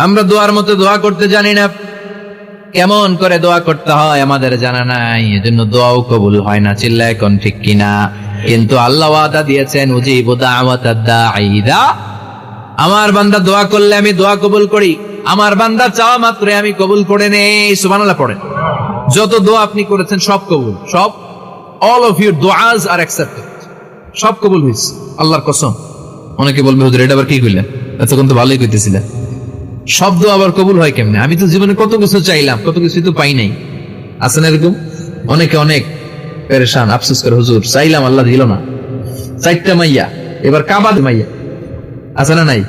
আমরা দোয়ার মতো দোয়া করতে জানি না। কেমন করে দোয়া করতে হয় আমাদের জানা নাই। এজন্য দোয়াও কবুল হয় না চিল্লা এখন ঠিক কিনা। কিন্তু আল্লাহ ওয়াদা দিয়েছেন, উজিবু আমার বান্দা দোয়া করলে আমি দোয়া কবুল করি। আমার বান্দা চাওয়া মাত্রে আমি কবুল করে নেই। সুবহানাল্লাহ পড়েন। যত দোয়া আপনি করেছেন, সব কবুল। সব অল অফ ইউর দোয়াজ আর অ্যাকসেপ্টেড সব কবুল হয়েছে। আল্লাহর কসম। অনেকে বলবে, হুজুর, এটা আবার কি কইলেন? এতক্ষণ তো ভালোই কইতেছিলেন। শব্দ আবার কবুল হয় কেমনে? আমি তো জীবনে কত কিছু চাইলাম, কত কিছু তো পাই নাই। আছে না এরকম? অনেকে অনেক পেরেশান, আফসোস করে, হুজুর, চাইলাম, আল্লাহ দিল না। চারটা মাইয়া, এবার কাবাদ মাইয়া। আছে না নাই?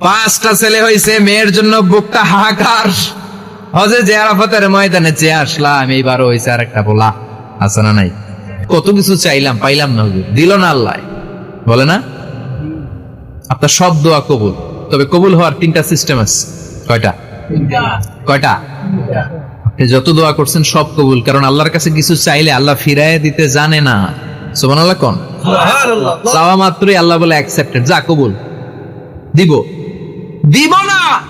পাঁচটা ছেলে হয়েছে মেয়ের জন্য বুকটা হাহাকার। হজে যে আরাফাতের ময়দানে চেয়ে আসলাম, এইবারও হয়েছে আর একটা বলা। আছে না নাই? কত কিছু চাইলাম, পাইলাম না, হুজুর। দিল না আল্লাহ। বলে না? আপনার সব দোয়া কবুল। তবে কবুল হওয়ার তিনটা সিস্টেম আছে। কয়টা? কয়টা? আপনি যত দোয়া করছেন সব কবুল কারণ আল্লাহর কাছে কিছু চাইলে আল্লাহ ফিরায় দিতে জানে না। সুবান আল্লাহ কোন চাওয়া মাত্রই আল্লাহ বলে অ্যাকসেপ্টেড যা কবুল। দিব। দিব না!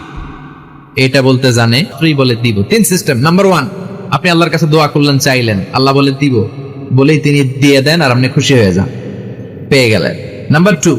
এটা বলতে জানে তুই বলে দিব। তিন সিস্টেম নাম্বার ওয়ান আপনি আল্লাহর কাছে দোয়া করলেন চাইলেন আল্লাহ বলে দিব। বলেই তিনি দিয়ে দেন আর আপনি খুশি হয়ে যান। পেয়ে গেলেন। নাম্বার টু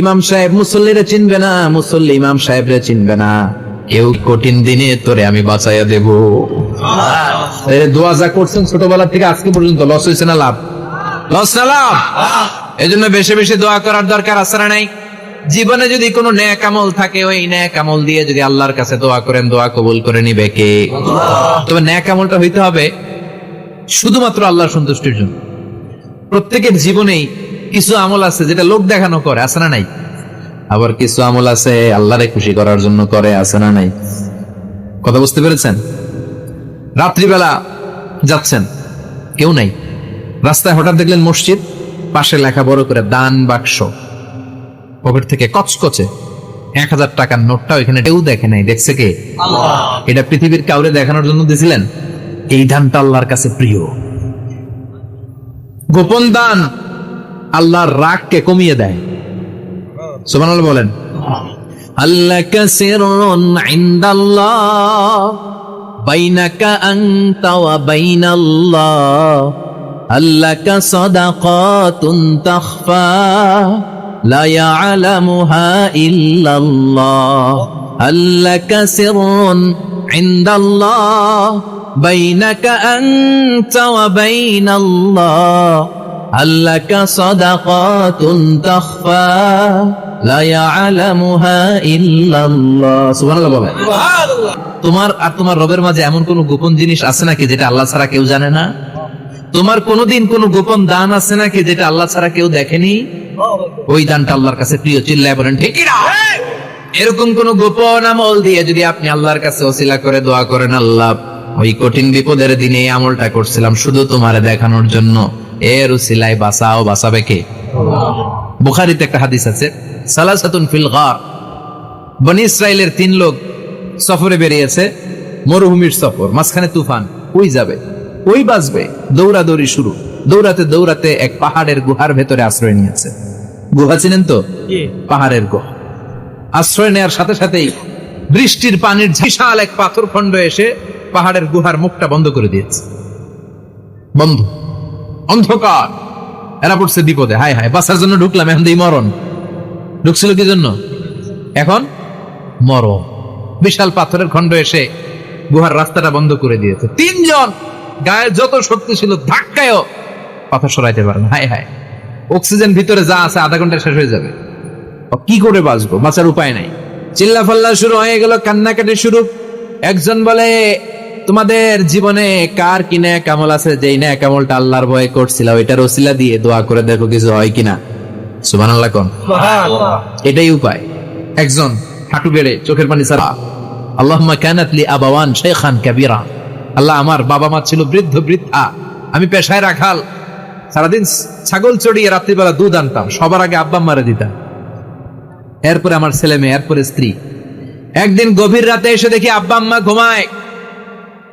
ইমাম সাহেব মুসল্লিরা চিনবে না, মুসল্লি ইমাম সাহেবরা চিনবে না। কেউ কঠিন দিনে তোরে আমি বাঁচাইয়া দেব। দোয়া যা করছেন ছোটবেলা থেকে আজকে পর্যন্ত, লস হয়েছে না লাভ? লস না লাভ? এই জন্য বেশি বেশি দোয়া করার দরকার আছে না নাই? জীবনে যদি কোনো ন্যাক আমল থাকে, ওই ন্যাক আমল দিয়ে যদি আল্লাহর কাছে দোয়া করেন, দোয়া কবুল করে নিবে কে? তবে ন্যাক আমলটা হইতে হবে শুধুমাত্র আল্লাহর সন্তুষ্টির জন্য। প্রত্যেকের জীবনেই কিছু আমল আছে যেটা লোক দেখানো করে আছে না নাই? আবার কিছু আমল আছে আল্লাহরে খুশি করার জন্য করে আছে না নাই? কথা বুঝতে পেরেছেন? রাত্রিবেলা যাচ্ছেন কেউ নাই। রাস্তায় হঠাৎ দেখলেন মসজিদ পাশে লেখা বড় করে দান বাক্স। পকেট থেকে কচকচে এক হাজার টাকার নোটটা ওইখানে কেউ দেখে নাই। দেখছে কে? এটা পৃথিবীর কাউরে দেখানোর জন্য দিছিলেন? এই দানটা আল্লাহর কাছে প্রিয়। গোপন দান আল্লাহর রাগকে কমিয়ে দেয়। সুবহানাল্লাহ বলেন। আল্লাহ কাসিরুন ইনদাল্লাহ বাইনাকা هلك صدقات تخفى لا يعلمها إلا الله سبحان الله বলেন তোমার আর তোমার রবের মাঝে এমন কোন গোপন জিনিস আছে নাকি যেটা আল্লাহ ছাড়া কেউ জানে না তোমার কোনোদিন কোন গোপন দান আছে নাকি যেটা আল্লাহ ছাড়া কেউ দেখেনি ওই দানটা আল্লাহর কাছে প্রিয় চিল্লায় বলেন ঠিক না এরকম কোন গোপন আমল দিয়ে যদি আপনি আল্লাহর কাছে ওসিলা করে দোয়া করেন আল্লাহ ওই কঠিন বিপদের দিনে এই আমলটা করছিলাম শুধু তোমারে দেখানোর জন্য এর উসিলায় বাঁচাও বাঁচাবে কে? বুখারিতে একটা হাদিস আছে সালাসাতুন ফিল গার। বনি ইসরায়েলের তিন লোক সফরে বেরিয়েছে মরুভূমির সফর মাঝখানে তুফান ওই যাবে ওই বাঁচবে দৌড়াদৌড়ি শুরু। দৌড়াতে দৌড়াতে এক পাহাড়ের গুহার ভেতরে আশ্রয় নিয়েছে। গুহা চিনেন তো? পাহাড়ের গুহা। আশ্রয় নেওয়ার সাথে সাথেই বৃষ্টির পানির বিশাল এক পাথর খণ্ড এসে পাহাড়ের গুহার মুখটা বন্ধ করে দিয়েছে। বন্ধ অন্ধকার। এরা পড়ছে বিপদে। হায় হায়, বাঁচার জন্য ঢুকলাম, এখন এই মরণ। ঢুকছিল কি জন্য? এখন মরণ। বিশাল পাথরের খণ্ড এসে গুহার রাস্তাটা বন্ধ করে দিয়েছে। তিনজন গায়ে যত শক্তি ছিল, ধাক্কায়ও পাথর সরাইতে পারে না। হায় হায়, অক্সিজেন ভিতরে যা আছে, আধা ঘণ্টা শেষ হয়ে যাবে। কি করে বাঁচবো? বাঁচার উপায় নাই। চিল্লা ফাল্লা শুরু হয়ে গেল, কান্নাকাটি শুরু। একজন বলে তোমাদের জীবনে কার কিনে কামল আছে? যেই না কামলটা আল্লাহর ভয়ে করছিল ওইটার ওসিলা দিয়ে দোয়া করে দেখো কিছু হয় কিনা। সুবান আল্লাহ কোন এটাই উপায়। একজন হাঁটু বেড়ে চোখের পানি ছাড়া আল্লাহুম্মা কানাত লি আবাওয়ান কাবীরা। আল্লাহ আমার বাবা মা ছিল বৃদ্ধ বৃদ্ধা। আমি পেশায় রাখাল। সারাদিন ছাগল চড়িয়ে রাত্রিবেলা দুধ আনতাম সবার আগে আব্বা মারে দিতাম। এরপরে আমার ছেলে মেয়ে এরপরে স্ত্রী। একদিন গভীর রাতে এসে দেখি আব্বা আম্মা ঘুমায়।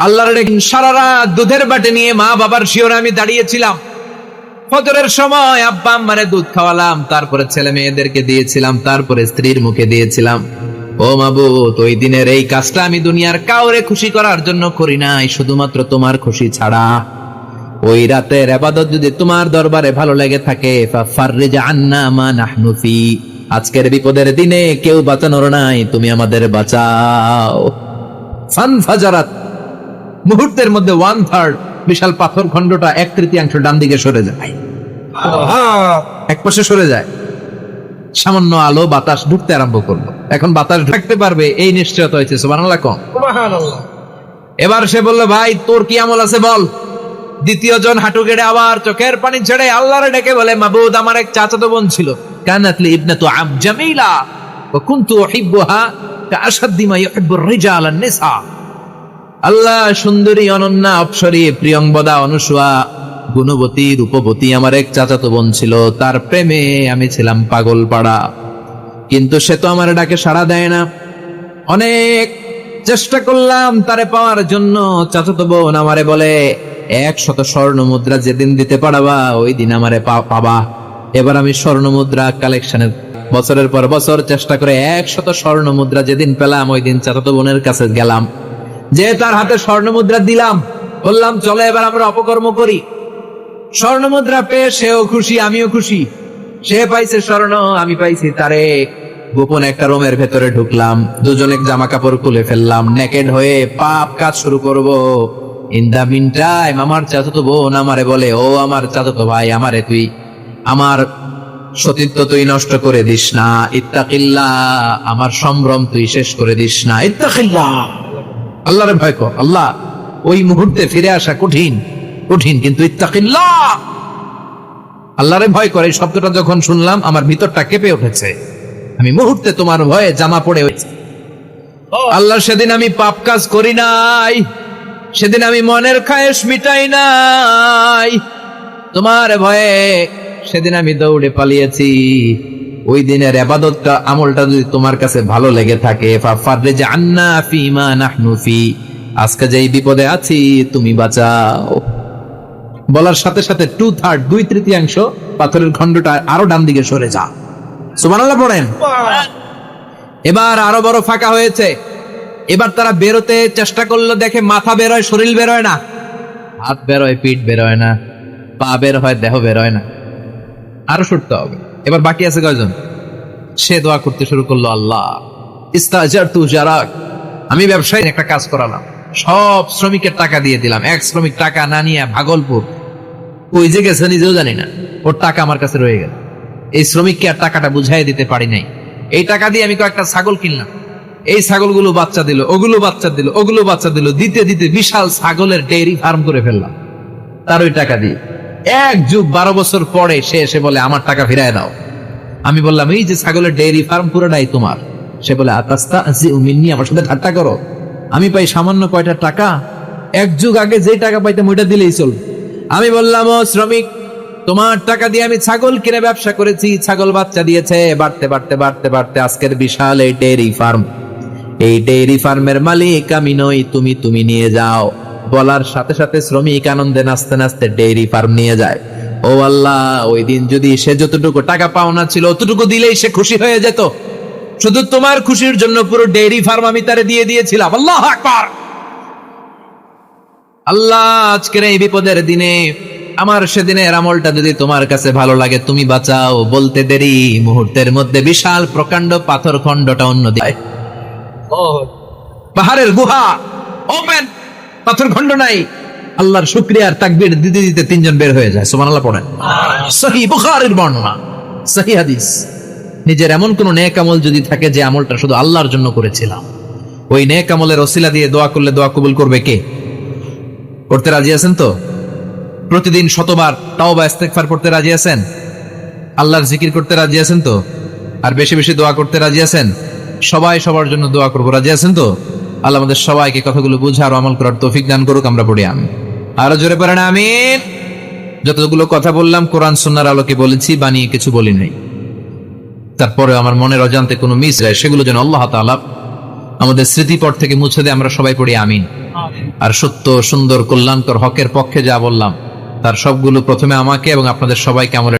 আল্লাহর সারা রাত দুধের বাটে নিয়ে মা বাবার শিওরে আমি দাঁড়িয়েছিলাম। ফজরের সময় আব্বা আম্মারে দুধ খাওয়ালাম, তারপরে ছেলে মেয়েদেরকে দিয়েছিলাম, তারপরে স্ত্রীর মুখে দিয়েছিলাম। ও মাবুত, ওই দিনের এই কাজটা আমি দুনিয়ার কাউরে খুশি করার জন্য করি নাই, শুধুমাত্র তোমার খুশি ছাড়া। ওই রাতের আবাদত যদি তোমার দরবারে ভালো লেগে থাকে আজকের বিপদের দিনে কেউ বাঁচানোর নাই, তুমি আমাদের বাঁচাও। ফান ফাজারাত। মুহূর্তের মধ্যে ওয়ান থার্ড বিশাল পাথর খণ্ডটা এক তৃতীয়াংশ ডান দিকে সরে যায়। এক পাশে সরে যায়। সামান্য আলো বাতাস ঢুকতে আরম্ভ করল। এখন বাতাস ঢুকতে পারবে এই নিশ্চয়তা হয়েছে সুবহানাল্লাহ কম। এবার সে বলল ভাই তোর কি আমল আছে বল? দ্বিতীয় জন হাঁটু গেড়ে আবার চোখের পানি ছেড়ে আল্লাহরে ডেকে বলে মাবুদ আমার এক চাচাতো বোন ছিল। কানাতলি ইবনাতু আব জামিলা কুনতু উহিব্বুহা কাআশাদ্দি মা ইউহিব্বুর রিজাল আন-নিসা আল্লাহ সুন্দরী অনন্যা অপসরী প্রিয়ংবদা অনুসুয়া, গুণবতী, রূপবতী আমার এক চাচাতো বোন ছিল। তার প্রেমে আমি ছিলাম পাগল পাড়া। কিন্তু সে তো আমার ডাকে সাড়া দেয় না। অনেক চেষ্টা করলাম তারে পাওয়ার জন্য। চাচাতো বোন আমারে বলে এক শত স্বর্ণ মুদ্রা যেদিন দিতে পারবা, ওই দিন আমারে পাবা। এবার আমি স্বর্ণ মুদ্রা কালেকশনের বছরের পর বছর চেষ্টা করে এক শত স্বর্ণ মুদ্রা যেদিন পেলাম, ওই দিন চাচাতো বোনের কাছে গেলাম। যে তার হাতে স্বর্ণ মুদ্রা দিলাম, বললাম, চলে এবার আমরা অপকর্ম করি। স্বর্ণ মুদ্রা পেয়ে সেও খুশি, আমিও খুশি। সে পাইছে স্বর্ণ, আমি পাইছি তারে। গোপন একটা রুমের ভেতরে ঢুকলাম, দুজনে জামা কাপড় খুলে ফেললাম নেকেড হয়ে পাপ কাজ শুরু করব। ইন দা মিন টাইম আমার চাচাতো বোন আমারে বলে, ও আমার চাচাতো ভাই, আমারে তুই, আমার সতীত্ব তুই নষ্ট করে দিস না। ইত্তাকিল্লাহ, আমার সম্ভ্রম তুই শেষ করে দিস না। ইত্তাকিল্লাহ। আল্লাহরে ভয় কর। আল্লাহ, ওই মুহূর্তে ফিরে আসা কঠিন কঠিন, কিন্তু ইত্তাকিল্লাহ। আল্লাহরে ভয় করে, এই শব্দটা যখন শুনলাম, আমার ভিতরটা কেঁপে উঠেছে। আমি মুহূর্তে তোমার ভয়ে জামা পড়ে হয়েছে। আল্লাহ, সেদিন আমি পাপ কাজ করি নাই। সেদিন আমি মনের খায়েশ মিটাই নাই। তোমার ভয়ে সেদিন আমি দৌড়ে পালিয়েছি। ওই দিনের আবাদতটা আমলটা যদি তোমার কাছে ভালো লেগে থাকে আজকে যেই বিপদে আছি, তুমি বাঁচাও। বলার সাথে সাথে টু থার্ড দুই তৃতীয়াংশ পাথরের খণ্ডটা আরও ডান দিকে সরে যা। সুবহানাল্লাহ পড়েন। এবার আরও বড় ফাঁকা হয়েছে। এবার তারা বেরোতে চেষ্টা করল, দেখে মাথা বেরোয়, শরীর বেরোয় না। হাত বেরোয়, পিঠ বেরোয় না। পা বের হয়, দেহ বেরোয় না। আরও সরতে হবে। এবার বাকি আছে কয়জন? সে দোয়া করতে শুরু করল, আল্লাহ আমি ব্যবসায়ী, একটা কাজ করালাম। সব শ্রমিকের টাকা দিয়ে দিলাম। এক শ্রমিক টাকা না নিয়ে ভাগলপুর। ওই যে গেছে নিজেও জানি না। ওর টাকা আমার কাছে রয়ে গেল। এই শ্রমিককে আর টাকাটা বুঝাই দিতে পারি নাই। এই টাকা দিয়ে আমি কয়েকটা ছাগল কিনলাম। এই ছাগলগুলো বাচ্চা দিল, ওগুলো বাচ্চা দিল, ওগুলো বাচ্চা দিল। দিতে দিতে বিশাল ছাগলের ডেয়ারি ফার্ম করে ফেললাম। তার ওই টাকা দিয়ে। এক যুগ বারো বছর পরে সে এসে বলে, আমার টাকা ফিরায় দাও আমি বললাম, এই যে ছাগলের ডেয়ারি ফার্ম পুরোটাই তোমার। সে বলে, আতাস্তা জি আমার সাথে ঠাট্টা করো। আমি পাই সামান্য কয়টা টাকা, এক যুগ আগে যে টাকা পাইতাম ওইটা দিলেই চল আমি বললাম, ও শ্রমিক, তোমার টাকা দিয়ে আমি ছাগল কিনে ব্যবসা করেছি, ছাগল বাচ্চা দিয়েছে। বাড়তে বাড়তে বাড়তে বাড়তে আজকের বিশাল এই ডেয়ারি ফার্ম। এই ডেয়ারি ফার্মের মালিক আমি নই, তুমি তুমি নিয়ে যাও। বলার সাথে সাথে শ্রমিক আনন্দে নাচতে নাচতে ডেয়ারি ফার্ম নিয়ে যায়। ও আল্লাহ ওই দিন যদি সে যতটুকু টাকা পাওনা ছিল অতটুকু দিলেই সে খুশি হয়ে যেত। শুধু তোমার খুশির জন্য পুরো ডেয়ারি ফার্ম আমি তারে দিয়ে দিয়েছিলাম। আল্লাহ আকবার! আল্লাহ আজকের এই বিপদের দিনে আমার সেদিনের আমলটা যদি তোমার কাছে ভালো লাগে তুমি বাঁচাও। বলতে দেরি মুহূর্তের মধ্যে বিশাল প্রকাণ্ড পাথর খণ্ডটা অন্য দিকে পাহাড়ের গুহা ওপেন পাথর খণ্ড নাই। আল্লাহর শুক্রিয়ার তাকবীর দিতে দিতে তিনজন বের হয়ে যায়। সুবহানাল্লাহ পড়েন। সহি বুখারীর বর্ণনা। সহি হাদিস। নিজের এমন কোন নেক আমল যদি থাকে যে আমলটা শুধু আল্লাহর জন্য করেছিলাম। ওই নেক আমলের ওসিলা দিয়ে দোয়া করলে দোয়া কবুল করবে কে? করতে রাজি আছেন তো? প্রতিদিন শতবার তাও বা ইস্তেগফার করতে রাজি আছেন? আল্লাহর জিকির করতে রাজি আছেন তো? আর বেশি বেশি দোয়া করতে রাজি আছেন? সবাই সবার জন্য দোয়া করব। রাজি আছেন তো? আল্লাহ আমাদের সবাইকে কথাগুলো বুঝার আমল করার তৌফিক দান করুক আমরা পড়ি আমি আরও জোরে পড়েন আমিন। যতগুলো কথা বললাম কোরআন সুন্নার আলোকে বলেছি বানিয়ে কিছু বলি নাই। তারপরে আমার মনের অজান্তে কোনো মিস যায় সেগুলো যেন আল্লাহ তাআলা আমাদের স্মৃতিপট থেকে মুছে দেয় আমরা সবাই পড়ি আমিন। আর সত্য সুন্দর কল্যাণকর হকের পক্ষে যা বললাম তার সবগুলো প্রথমে আমাকে এবং আপনাদের সবাইকে আমলের